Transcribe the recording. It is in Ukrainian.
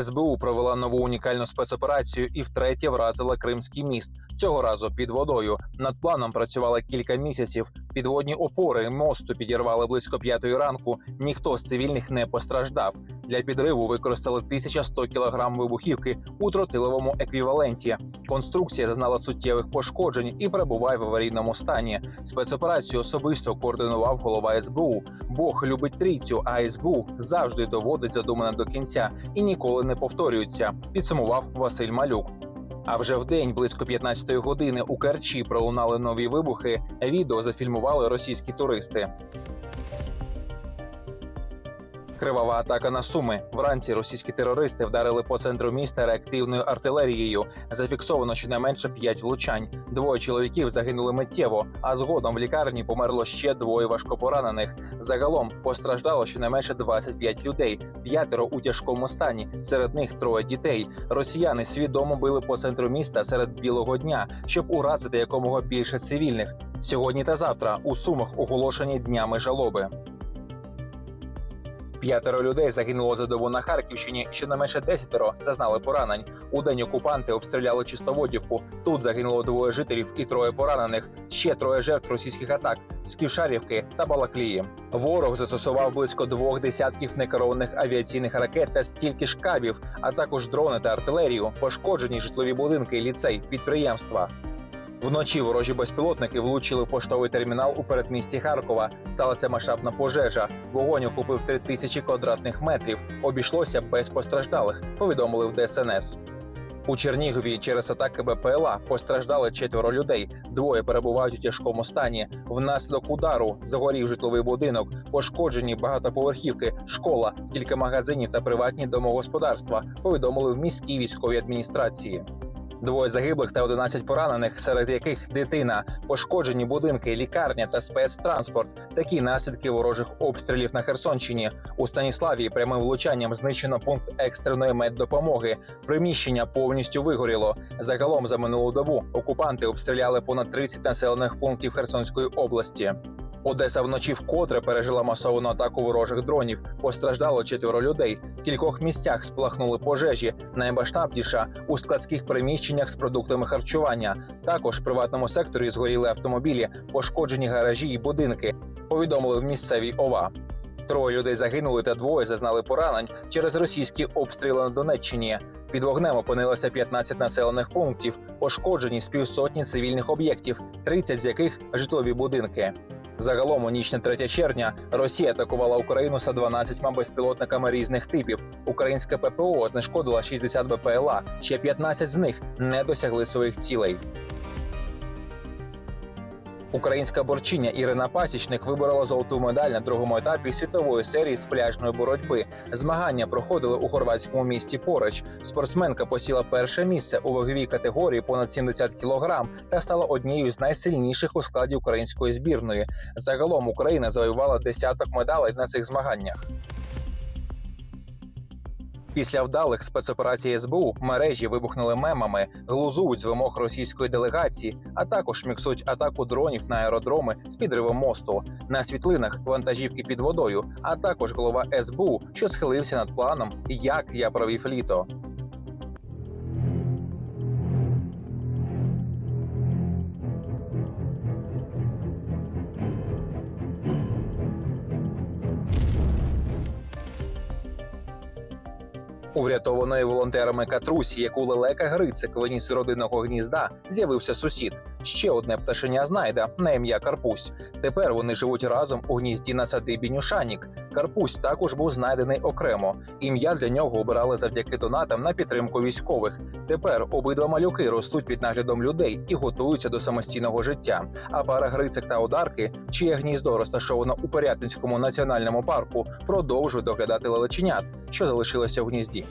СБУ провела нову унікальну спецоперацію і втретє вразила Кримський міст. Цього разу під водою. Над планом працювали кілька місяців. Підводні опори мосту підірвали близько п'ятої ранку. Ніхто з цивільних не постраждав. Для підриву використали 1100 кг вибухівки у тротиловому еквіваленті. Конструкція зазнала суттєвих пошкоджень і перебуває в аварійному стані. Спецоперацію особисто координував голова СБУ. Бог любить трійцю, а СБУ завжди доводить задумане до кінця і ніколи не повторюється. Підсумував Василь Малюк. А вже в день близько 15-ї години у Керчі пролунали нові вибухи. Відео зафільмували російські туристи. Кривава атака на суми. Вранці російські терористи вдарили по центру міста реактивною артилерією. Зафіксовано щонайменше 5 влучань. Двоє чоловіків загинули миттєво, а згодом в лікарні померло ще двоє важкопоранених. Загалом постраждало щонайменше 25 людей, п'ятеро у тяжкому стані. Серед них троє дітей. Росіяни свідомо били по центру міста серед білого дня, щоб уразити якомога більше цивільних. Сьогодні та завтра у сумах оголошені днями жалоби. П'ятеро людей загинуло за добу на Харківщині, і щонайменше десятеро зазнали поранень. У день окупанти обстріляли чистоводівку. Тут загинуло двоє жителів і троє поранених. Ще троє жертв російських атак з Ківшарівки та Балаклії. Ворог застосував близько двох десятків некерованих авіаційних ракет та стільки ж кабів, а також дрони та артилерію, пошкоджені житлові будинки, ліцей, підприємства. Вночі ворожі безпілотники влучили в поштовий термінал у передмісті Харкова. Сталася масштабна пожежа. Вогонь охопив 3 тисячі квадратних метрів. Обійшлося без постраждалих. Повідомили в ДСНС. У Чернігові через атаки БПЛА постраждали четверо людей. Двоє перебувають у тяжкому стані. Внаслідок удару загорів житловий будинок, пошкоджені багатоповерхівки, школа, кілька магазинів та приватні домогосподарства. Повідомили в міській військовій адміністрації. Двоє загиблих та 11 поранених, серед яких дитина, пошкоджені будинки, лікарня та спецтранспорт. Такі наслідки ворожих обстрілів на Херсонщині. У Станіславі прямим влучанням знищено пункт екстреної меддопомоги. Приміщення повністю вигоріло. Загалом за минулу добу окупанти обстріляли понад 30 населених пунктів Херсонської області. Одеса вночі вкотре пережила масовану атаку ворожих дронів. Постраждало четверо людей. В кількох місцях сплахнули пожежі. Наймасштабніша у складських приміщеннях з продуктами харчування. Також в приватному секторі згоріли автомобілі, пошкоджені гаражі і будинки. Повідомили в місцевій ОВА. Троє людей загинули та двоє зазнали поранень через російські обстріли на Донеччині. Під вогнем опинилося 15 населених пунктів, пошкоджені з півсотні цивільних об'єктів, 30 з яких житлові будинки. Загалом у ніч на 3 червня Росія атакувала Україну 112 безпілотниками різних типів. Українське ППО знешкодило 60 БПЛА, ще 15 з них не досягли своїх цілей. Українська борчиня Ірина Пасічник виборола золоту медаль на другому етапі світової серії з пляжної боротьби. Змагання проходили у хорватському місті Пореч. Спортсменка посіла перше місце у ваговій категорії понад 70 кілограм та стала однією з найсильніших у складі української збірної. Загалом Україна завоювала десяток медалей на цих змаганнях. Після вдалих спецоперацій СБУ мережі вибухнули мемами, глузують з вимог російської делегації, а також міксують атаку дронів на аеродроми з підривом мосту. На світлинах вантажівки під водою, а також голова СБУ, що схилився над планом, як я провів літо. У врятованої волонтерами катрусі, яку лелека Грицик виніс родинного гнізда, з'явився сусід. Ще одне пташеня знайда на ім'я Карпусь. Тепер вони живуть разом у гнізді на садибі Нюшанік. Карпусь також був знайдений окремо. Ім'я для нього обирали завдяки донатам на підтримку військових. Тепер обидва малюки ростуть під наглядом людей і готуються до самостійного життя. А пара Грицик та Одарки, чиє гніздо розташовано у Порятинському національному парку, продовжують доглядати лелеченят, що залишилося в гнізді.